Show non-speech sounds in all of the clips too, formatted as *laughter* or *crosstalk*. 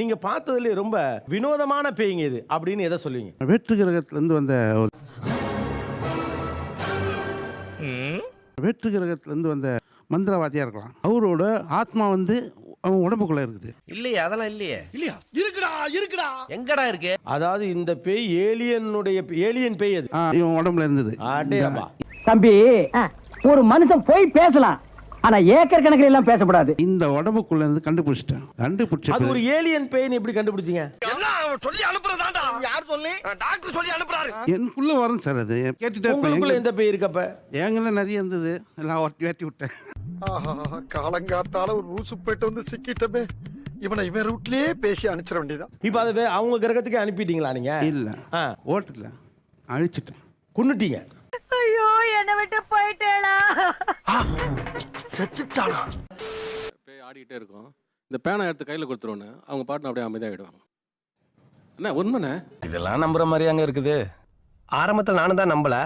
நீங்க பார்த்ததுல ரொம்ப வினோதமான பேய்ங்க இது அப்படின்னு எதை சொல்லுவீங்க? வேற்று கிரகத்திலேருந்து வந்த ஒரு வேற்று கிரகத்திலேருந்து வந்த மந்திரவாதியாக இருக்கலாம். அவரோட ஆத்மா வந்து அவன் உடம்புக்குள்ளே இருக்குது. இல்லையே அதெல்லாம் இல்லையே. இல்லையா? இருக்குடா இருக்குடா. எங்கடா இருக்கு? அதாவது இந்த பேய் ஏலியனுடைய ஏலியன் பேய் அது. இவன் உடம்புல இருந்தது. தம்பி ஒரு மனுஷன் போய் பேசலாம். ஆனா ஏக்கர் கணக்கில் எல்லாம் பேசக்கூடாது இந்த உடம்புக்குள்ள இருந்து கண்டுபிடிச்சிட்டேன். கண்டுபிடிச்ச அது ஒரு ஏலியன் பேய்னு எப்படி கண்டுபிடிச்சீங்க? எல்லாம் சொல்லி அனுப்புறதாண்டா யார் சொல்லி? டாக்டர் சொல்லி அனுப்புறாரு. எனக்குள்ள வரும் சார் அது. கேட்டுட்டே உங்களுக்குள்ள எந்த பேய் இருக்கப்ப? எங்களை நிறைய இருந்தது. எல்லாம் ஒட்டி வேட்டி விட்டேன். காலங்காத்தால ஒரு ரூசு போயிட்டு வந்து சிக்கிட்டமே. இவனை இவன் ரூட்லயே பேசி அனுப்பிச்சிட வேண்டியதான் இப்ப அதை அவங்க கிரகத்துக்கு அனுப்பிட்டீங்களா நீங்க? இல்லை. ஓட்டல. அழிச்சிட்டேன். கொன்னுட்டீங்க. ஐயோ என்னை விட்டு போயிட்டேளா? செத்துட்டானா? பேய் ஆடிக்கிட்டே இருக்கும். இந்த பேனை எடுத்து கையில் கொடுத்துருவோன்னு அவங்க பாட்டு அப்படியே அமைதியாகிடுவாங்க என்ன உண்மைண்ணே? இதெல்லாம் நம்புற மாதிரி அங்க இருக்குது. ஆரம்பத்துல நானும் தான் நம்பல.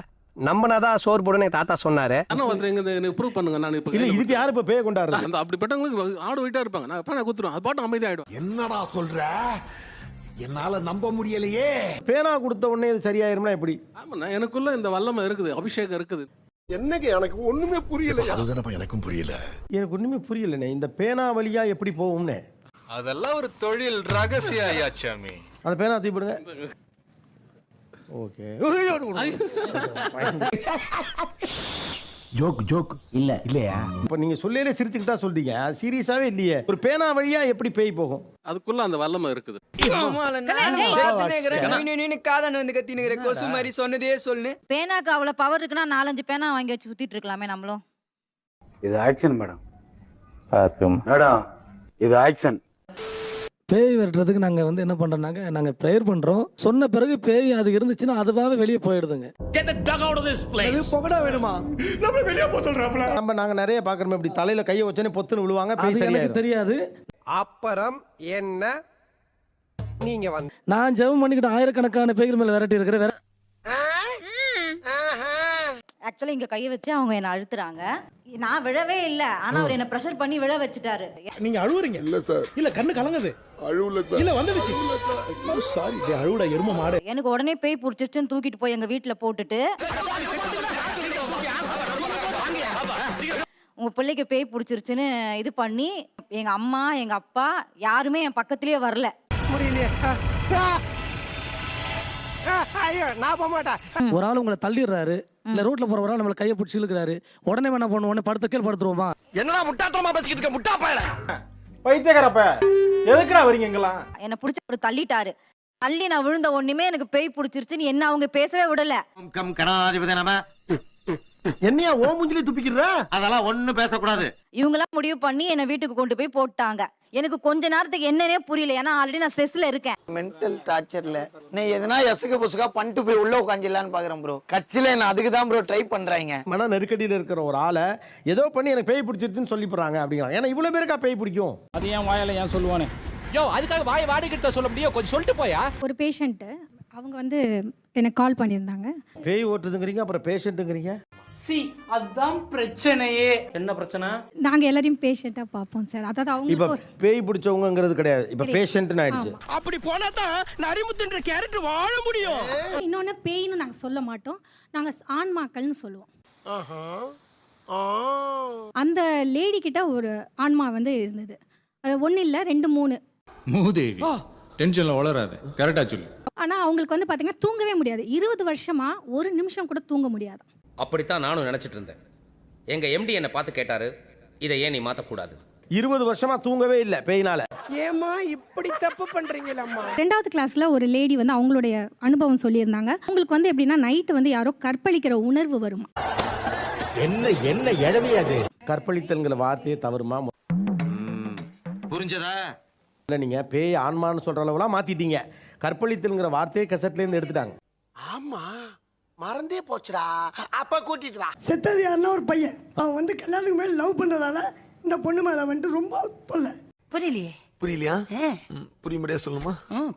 நம்பினாதான் சோறு போடுன்னு எங்க தாத்தா சொன்னாரு. அண்ணா ஒருத்தர் எங்க எனக்கு ப்ரூவ் பண்ணுங்க. நான் இப்போ இல்ல இதுக்கு யாரு இப்ப பேய கொண்டாடுறது? அந்த அப்படிப்பட்டவங்களுக்கு ஆடு வெயிட்டா இருப்பாங்க. நான் பேனை கொடுத்துருவோம் அது பாட்டு அமைதியாகிடும் என்னடா சொல்ற? என்னால நம்ப முடியலையே. பேனா கொடுத்த உடனே இது சரியாயிரும்னா எப்படி? ஆமாண்ணா எனக்குள்ள இந்த வல்லமை இருக்குது. அபிஷேகம் இருக்குது. என்னங்க எனக்கு ஒண்ணுமே புரியல அதுதானப்பா எனக்கும் புரியல. எனக்கு ஒண்ணுமே புரியலண்ணே இந்த பேனா வழியா எப்படி போகும்னே. அதெல்லாம் ஒரு தொழில் ரகசிய ஐயாச்சாமி அந்த பேனா தூக்கிடுங்க ஓகே. *laughs* Joke joke. இல்ல. இல்லையா? இப்ப நீங்க சொல்லையில சிரிச்சுக்கிட்டு தான் சொல்றீங்க. அது சீரியஸாவே இல்லையே. ஒரு பேனா வழியா எப்படி பேய் போகும்? அதுக்குள்ள அந்த வல்லமை இருக்குது. காதன் வந்து கத்தினுங்கிற கொசு மாதிரி சொன்னதே சொல்லு. பேனாக்கு அவ்வளவு பவர் இருக்குன்னா நாலஞ்சு பேனா வாங்கி வச்சு சுத்திட்டு இருக்கலாமே நம்மளும். இது ஆக்ஷன் மேடம் மேடம் இது ஆக்ஷன் பேய் விரட்டுறதுக்கு நாங்க வந்து என்ன பண்றோம்னாக்க நாங்க ப்ரேயர் பண்றோம். சொன்ன பிறகு பேய் அது இருந்துச்சுன்னா அதுவாகவே வெளியே போயிடுதுங்க. நம்ம நாங்க நிறைய பாக்குறோம் இப்படி தலையில கையை வச்சோனே பொத்துன்னு விழுவாங்க பேய் எனக்கு தெரியாது. அப்புறம் என்ன? நீங்க வந்து நான் ஜெபம் பண்ணிக்கிட்டு ஆயிரக்கணக்கான பேய்கள் மேல விரட்டி இருக்கிற வேற ஆக்சுவலா இங்க கைய வச்சு அவங்க என்ன அழுத்துறாங்க. நான் விழவே இல்ல. ஆனா அவர் என்ன ப்ரெஷர் பண்ணி விழ வச்சுட்டாரு. நீங்க அழுவுறீங்க? இல்ல சார். இல்ல கண்ணு கலங்குது. அழுவல சார். இல்ல வந்துடுச்சு. சாரி. அழுவுடா எரும மாடு. எனக்கு உடனே பேய் புடிச்சிருச்சுன்னு தூக்கிட்டு போய் எங்க வீட்டுல போட்டுட்டு உங்க பிள்ளைக்கு பேய் பிடிச்சிருச்சுன்னு இது பண்ணி எங்க அம்மா எங்க அப்பா யாருமே என் பக்கத்திலேயே வரல. நான் போக மாட்டேன். ஒரு ஆள் உங்களை தள்ளிடுறாரு. இல்ல ரோட்ல போற ஒரு ஆள் நம்மள கையை பிடிச்சி இழுக்கிறாரு. உடனே என்ன பண்ணுவோம் உடனே படுத்த கீழ் படுத்துருவோமா? என்னடா முட்டாத்தனமா பேசிக்கிட்டு இருக்க முட்டா பயல? பைத்தியக்காரப்ப எதுக்குடா வரீங்க இங்கெல்லாம்? என்னை பிடிச்சி அவர் தள்ளிட்டாரு. தள்ளி நான் விழுந்த ஒண்ணுமே எனக்கு பேய் பிடிச்சிருச்சுன்னு என்ன அவங்க பேசவே விடல. கம் கணாதிபதி நாம. என்னையா ஓ மூஞ்சிலே துப்பிக்கிறா? அதெல்லாம் ஒண்ணும் பேசக்கூடாது. இவங்கெல்லாம் முடிவு பண்ணி என்னை வீட்டுக்கு கொண்டு போய் போட்டாங்க. எனக்கு கொஞ்ச நேரத்துக்கு என்னன்னே புரியல. ஏன்னா ஆல்ரெடி நான் ஸ்ட்ரெஸ்ல இருக்கேன். மென்டல் டார்ச்சர்ல நீ எதனா எசுக்கு புசுக்கா பண்ணிட்டு போய் உள்ள உட்காந்துலான்னு பாக்குறேன் ப்ரோ கட்சியில நான் அதுக்கு தான் ப்ரோ ட்ரை பண்றாங்க. மன நெருக்கடியில் இருக்கிற ஒரு ஆளை ஏதோ பண்ணி எனக்கு பேய் பிடிச்சிருச்சுன்னு சொல்லி போறாங்க அப்படிங்கிறாங்க. ஏன்னா இவ்வளவு பேருக்கா பேய் பிடிக்கும்? அது ஏன் வாயில ஏன் சொல்லுவானே? யோ அதுக்காக வாய் வாடிக்கிட்ட சொல்ல முடியும் கொஞ்சம் சொல்லிட்டு போயா? ஒரு பேஷண்ட்டு அவங்க வந்து எனக்கு கால் பண்ணியிருந்தாங்க. பேய் ஓட்டுதுங்கிறீங்க அப்புறம் பேஷண்ட்டுங்கிறீங்க சி அதுதான் பிரச்சனையே. என்ன பிரச்சனை? நாங்க எல்லாரையும் பேஷண்ட்டாக பார்ப்போம் சார் அதாவது இப்ப அவங்களுக்கு ஒரு பேய் பிடிச்சவங்கிறது கிடையாது. இப்ப பேஷண்ட்னு ஆயிடுச்சு. அப்படி போனா தான் நரிமுத்துன்ற கேரக்டர் வாழ முடியும். இன்னொன்று பேய்னு நாங்கள் சொல்ல மாட்டோம். நாங்கள் ஆன்மாக்கள்னு சொல்லுவோம். அந்த லேடி கிட்ட ஒரு ஆன்மா வந்து இருந்தது. அது ஒன்றும் இல்லை ரெண்டு மூணு. மூதேவி. டென்ஷன்ல வளராத. கரெக்டா சொல்லு. ஆனால் அவங்களுக்கு வந்து பார்த்தீங்கன்னா தூங்கவே முடியாது. இருபது வருஷமா ஒரு நிமிஷம் கூட தூங்க முடியாது. அப்படித்தான் நானும் நினைச்சிட்டு இருந்தேன். எங்க எம்டி என்னை பார்த்து கேட்டாரு இதை ஏன் நீ மாத்தக்கூடாது? இருபது வருஷமா தூங்கவே இல்லை பேயினால. ஏமா இப்படி தப்பு பண்றீங்களம்மா? ரெண்டாவது கிளாஸ்ல ஒரு லேடி வந்து அவங்களுடைய அனுபவம் சொல்லியிருந்தாங்க. அவங்களுக்கு வந்து எப்படின்னா நைட்டு வந்து யாரோ கற்பழிக்கிற உணர்வு வருமா? என்ன என்ன எழவி அது கற்பழித்தல்ங்கிற வார்த்தையே தவறுமா புரிஞ்சதா? இல்ல நீங்க பேய் ஆன்மான்னு சொல்ற அளவுலாம் மாத்திட்டீங்க. கற்பழித்தல்ங்கிற வார்த்தையை கசட்ல இருந்து எடுத்துட்டாங்க. ஆமா. மறந்தே போச்சுடா. அப்ப கூட்டிட்டு வா. செத்தது யாருன்னா ஒரு பையன். அவன் வந்து கல்யாணத்துக்கு மேல லவ் பண்ணதால இந்த பொண்ணு மேல வந்துட்டு ரொம்ப தொல்லை. புரியலையே. புரியலையா? புரியும்படியா சொல்லுமா?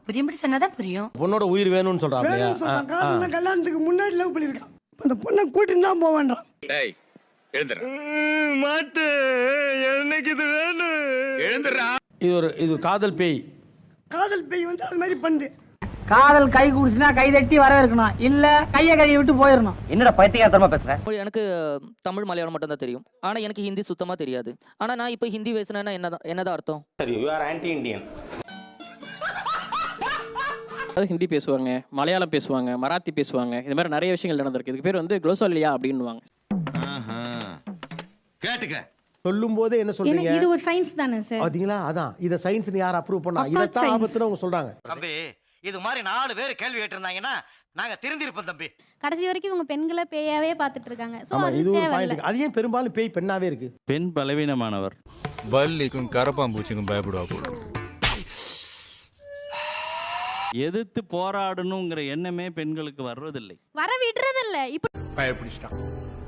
புரியும்படி சொன்னாதான் புரியும். பொண்ணோட உயிர் வேணும்னு சொல்றாங்க சொல்றான். காரணம் கல்யாணத்துக்கு முன்னாடி லவ் பண்ணிருக்கான். அந்த பொண்ணை கூட்டின்னு தான் போக வேண்டாம். டேய் எழுந்துற. மாட்டு. எனக்கு இது வேணும்? எழுந்துறா. இது ஒரு இது ஒரு காதல் பேய். காதல் பேய் வந்து அது மாதிரி பண்ணுது காதல் கை குடிச்சுனா கை தட்டி வரவேற்கணும். இல்ல கைய கையை விட்டு போயிடணும் என்னடா பைத்தியகாரத்தனமா பேசுற? எனக்கு தமிழ் மலையாளம் மட்டும் தான் தெரியும். ஆனா எனக்கு ஹிந்தி சுத்தமா தெரியாது. ஆனா நான் இப்போ ஹிந்தி பேசுனேன்னா என்னதான் என்னதான் அர்த்தம்? சரி you are anti Indian Hindi பேசுவாங்க மலையாளம் பேசுவாங்க மராத்தி பேசுவாங்க. இந்த மாதிரி நிறைய விஷயங்கள் நடந்திருக்கு. இதுக்கு பேர் வந்து குளோசாலியா அப்படின்னுவாங்க. கேட்டுக்க. சொல்லும் போதே என்ன சொல்றீங்க? இது ஒரு சயின்ஸ் தானே சார் பாத்தீங்களா? அதான். இத சயின்ஸ்னு யார் அப்ரூவ் பண்ணா? science. ஆபத்துன்னு அவங்க சொல்றாங்க. தம்பி இது மாதிரி நாலு பேர் கேள்வி கேட்டிருந்தாங்கன்னா நாங்க திருந்திருப்போம் தம்பி. கடைசி வரைக்கும் இவங்க பெண்களை பேயாவே பார்த்துட்டு இருக்காங்க. ஆமா அது இது ஒரு பாயிண்ட் அது ஏன் பெரும்பாலும் பேய் பெண்ணாவே இருக்கு? பெண் பலவீனமானவர். பல்லிக்கும் கரப்பாம்பூச்சிக்கும் பயப்படுவா போல எதிர்த்து போராடணுங்கிற எண்ணமே பெண்களுக்கு வர்றதில்லை. வர விடுறதில்ல. இப்போ பயப்பிடிச்சிட்டான்.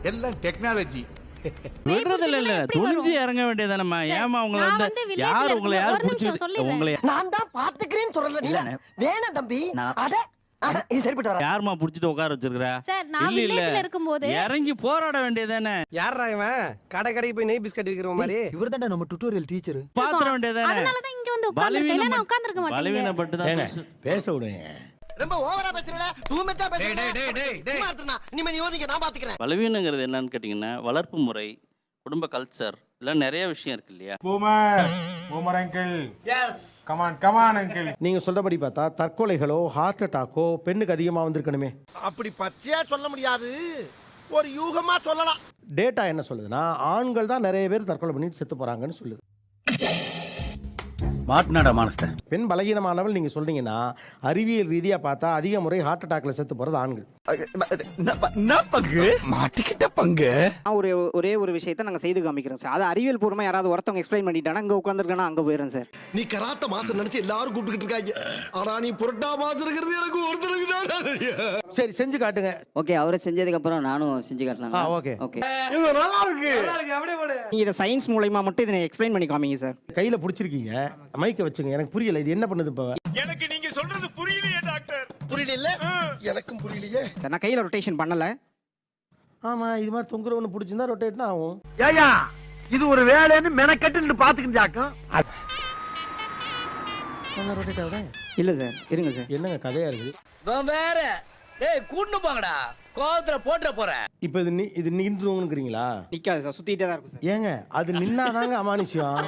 எல்லாம் டெக்னாலஜி *laughs* இல்ல. வரும்? துணிஞ்சு இறங்க வேண்டியதானம்மா சார், ஏமா உங்களை நான் வந்து யார் உங்களை யார் பிடிச்சி. உங்களை நான் தான் பாத்துக்கிறேன்னு சொல்லல. வேணாம் தம்பி அட யாருமா புடிச்சிட்டு உட்கார வச்சிருக்கா சார் நான் இல்ல, இல்ல. வில்லேஜ்ல இருக்கும்போது இறங்கி போராட வேண்டியதானே யாரா இவன்? கடை கடைக்கு போய் நெய் பிஸ்கட் விற்கிற மாதிரி. இவர் தான் நம்ம டுட்டோரியல் டீச்சர் பாத்திர வேண்டியதானே அதனால தான் இங்க வந்து உட்கார்ந்திருக்கேன். இல்ல நான் உட்கார்ந்திருக்க மாட்டேங்க பலவீனப்பட்டு தான் பேச விடுங்க. ரொம்ப ஓவரா பேசுறல தூமெச்சா பேசுறல இனிமே நீ ஓதிங்க நான் பாத்துக்கிறேன். பலவீனங்கிறது என்னன்னு கேட்டிங்கன்னா வளர்ப்பு முறை குடும்ப கல்ச்சர் இதெல்லாம் நிறைய விஷயம் இருக்கு இல்லையா? Boomer boomer uncle yes come on come on uncle நீங்க சொல்றபடி பார்த்தா தற்கொலைகளோ ஹார்ட் அட்டாக்கோ பெண்ணுக்கு அதிகமா வந்திருக்கணுமே. அப்படி பச்சையா சொல்ல முடியாது. ஒரு யூகமா சொல்லலாம். டேட்டா என்ன சொல்லுதுன்னா ஆண்கள் தான் நிறைய பேர் தற்கொலை பண்ணிட்டு செத்து போறாங்கன்னு சொல்லுது. மாட்டினாடா மானஸ்த. பெண் பலகீனமானவள் நீங்க சொல்றீங்கன்னா அறிவியல் ரீதியா பார்த்தா அதிக முறை ஹார்ட் அட்டாக்ல செத்து போறது ஆண்கள். மாட்டிக்கிட்ட பங்கு? ஒரு ஒரே ஒரு விஷயத்தை நாங்க செய்து காமிக்கிறோம் சார். அது அறிவியல் பூர்வமா யாராவது ஒருத்தவங்க எக்ஸ்பிளைன் பண்ணிட்டானா அங்க உட்காந்துருக்கனா அங்க போயிடுறேன் சார். நீ கராத்த மாசம் நினைச்சு எல்லாரும் கூப்பிட்டுக்கிட்டு இருக்காங்க. ஆனா நீ புரட்டா மாசம் இருக்கிறது எனக்கு ஒருத்தருக்கு சரி செஞ்சு காட்டுங்க. ஓகே அவரை செஞ்சதுக்கு அப்புறம் நானும் செஞ்சு காட்டலாம் ஓகே. ஓகே. இது நல்லா இருக்கு. நீங்க இதை சயின்ஸ் மூலயமா மட்டும் இதை எக்ஸ்பிளைன் பண்ணி காமிங்க சார். கையில புடிச்சிருக்கீங்க. மைக்க வச்சுங்க. எனக்கு புரியல. இது என்ன பண்ணுது இப்ப? எனக்கு நீங்க சொல்றது புரியலையே டாக்டர். புரியல இல்ல எனக்கும் புரியலையே. நான் கையில ரொட்டேஷன் பண்ணல. ஆமா இது மாதிரி தொங்குறவனு பிடிச்சிருந்தா ரொட்டேட்னா ஆகும். ஏயா இது ஒரு வேலைன்னு மெனக்கட்டு பாத்துக்கிட்டாக்கும் ரொட்டேட் ஆகுதா? இல்ல சார் இருங்க சார். என்னங்க கதையா இருக்குது? வேற. டேய் கூட்டு போங்கடா. கோவத்துல போட்டுற போற. இப்போ இது இது நின்றுங்கிறீங்களா நிக்காது சார் சுத்திட்டே தான் இருக்கும் சார். ஏங்க அது நின்னாதாங்க அமானுஷ்யம்.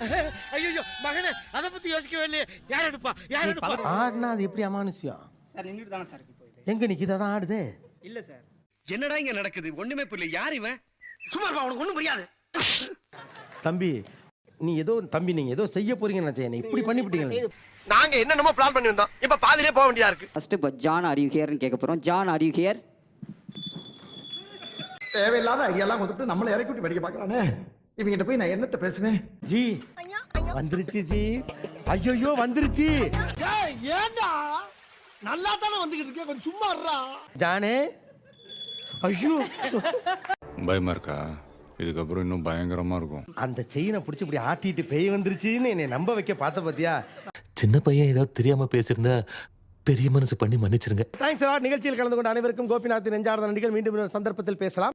*laughs* ஐயோ மகனே அத பத்தி யோசிக்கவே இல்லையே யார் எடுப்பா? யார் எடுப்பா? ஆடுனா அது எப்படி அமானுஷ்யம்? சார் நின்றுட்டு தானே சார் இப்போ எங்க நிக்குது அதான் ஆடுதே? இல்ல சார். என்னடா இங்க நடக்குது? ஒண்ணுமே புரியல. யார் இவன்? சும்மா இருப்பா உனக்கு ஒண்ணும் புரியாது. தம்பி நீ ஏதோ தம்பி நீங்க ஏதோ செய்ய போறீங்கன்னு நினைச்சேன். நீ இப்படி பண்ணிவிட்டீங்க. நாங்க என்னென்னமோ பிளான் பண்ணி வந்தோம் இப்ப பாதியிலே போக வேண்டியதா இருக்கு. ஃபர்ஸ்ட் இப்போ ஜான் ஆர் யூ ஹியர்னு கேட்க போறோம். ஜான் ஆர் யூ ஹியர் தேவையில்லாத ஐடியாலாம் கொடுத்துட்டு நம்மள இறக்கி விட்டு வெடிக்க பாக்குறானே இவங்கிட்ட போய் நான் என்னத்த பேசுவேன்? ஜி. வந்துருச்சு ஜி. ஐயோ வந்துருச்சு. ஏண்டா? நல்லா தானே வந்துகிட்டு இருக்கேன் கொஞ்சம் சும்மா இருடா. ஜானே. ஐயோ. பயமா இருக்கா? இதுக்கப்புறம் இன்னும் பயங்கரமா இருக்கும். அந்த செயினை பிடிச்சி இப்படி ஆட்டிட்டு பேய் வந்துருச்சுன்னு என்னை நம்ப வைக்க பார்த்த பாத்தியா? சின்ன பையன் ஏதாவது தெரியாம பேசியிருந்தா பெரிய மனசு பண்ணி மன்னிச்சிருங்க. தேங்க்ஸ் சார் நிகழ்ச்சியில் கலந்து கொண்ட அனைவருக்கும் கோபிநாத் நெஞ்சார்ந்த நடிகள் மீண்டும் இன்னொரு சந்தர்ப்பத்தில் பேசலாம்.